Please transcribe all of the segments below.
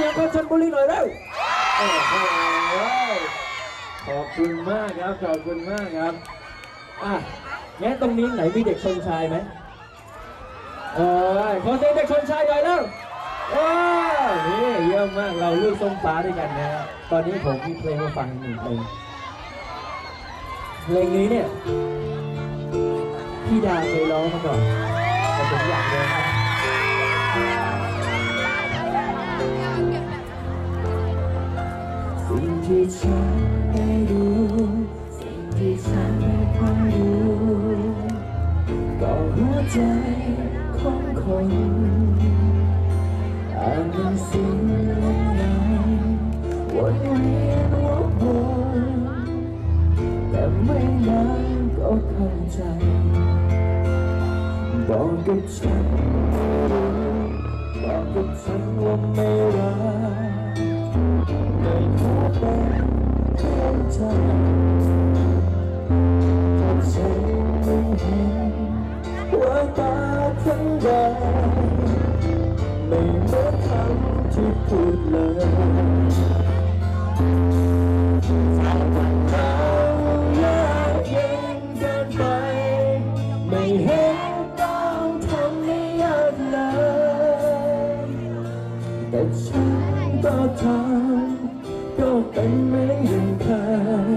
สียงคนชนบุรีหน่อยเร็วโอ้โหขอบคุณมากครับ ขอบคุณมากครับ อะงั้นตรงนี้ไหนมีเด็กชนชายไหมเออขอเสียงเด็กชนชายหน่อยเร็วโอ้นี่เยี่ยมมาก เราลูกส้มฟ้าด้วยกันนะ ตอนนี้ผมมีเพลงมาฟังหนึ่งเพลง เพลงนี้เนี่ย พี่ดาเคยร้องมาก่อนแต่ผมอยากร้องนะสิ่ ที่ฉันได้รู้สิ่งที่ฉันไม่ค่อยรู้ก็หัวใจของคนอานหนังสือลงในวนเวียนวกวนแต่ไม่นานก็เข้าใจบอกกับฉันไม่รู้บอกกับฉันว่าไม่รัก ไม่เป็นเพื่อนใจแต่ฉันไม่เห็นว่าตาข้งใดไม่เหมือนคำที่พูดเลยถ้าวันเราแยกเย็นกันไป ไม่เห็นต้องทำให้ยากเลยแต่ฉันก็ทำ ก็เป็นเหมือนอย่างเคย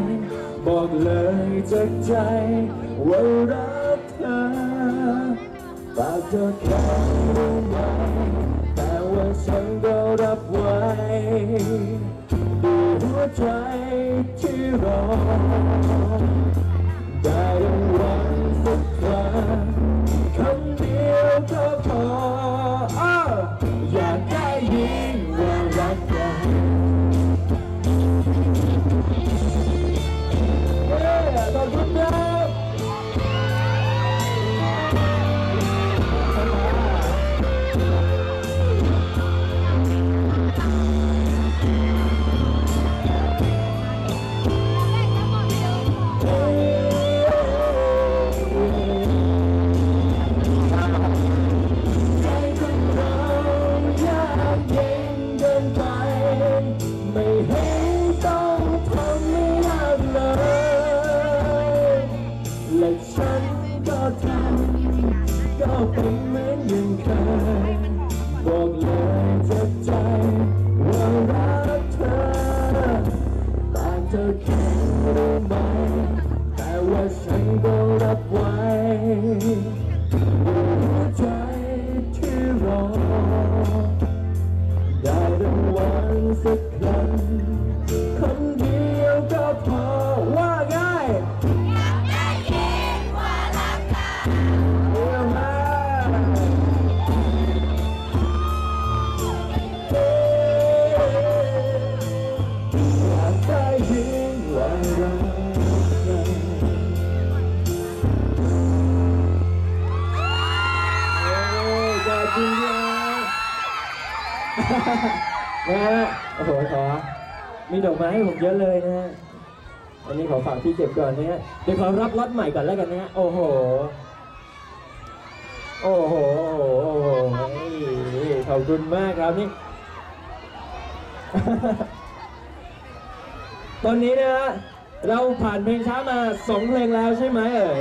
บอกเลยจากใจ ว่ารักเธอฝากเธอแค่รู้ไหมแต่ว่าฉันก็รับไว้ด้วยหัวใจที่รอ ยข ก็เป็นเหมือนอย่างเคยบอกเลยจากใจว่ารักเธอแต่เธอแค่รู้ไหมแต่ว่าฉันก็รับไว้ คุณครับนะฮะโอ้โหขอมีดอกไม้ให้ผมเยอะเลยนะฮะอันนี้ขอฝากพี่เก็บก่อนนะฮะเดี๋ยวขอรับล็อตใหม่ก่อนแล้วกันนะฮะโอ้โห โอ้โหโอ้โหโอ้โหนี่ขอบคุณมากครับนี่ ตอนนี้นะฮะเราผ่านเพลงช้ามาสองเพลงแล้วใช่ไหมเอ่ย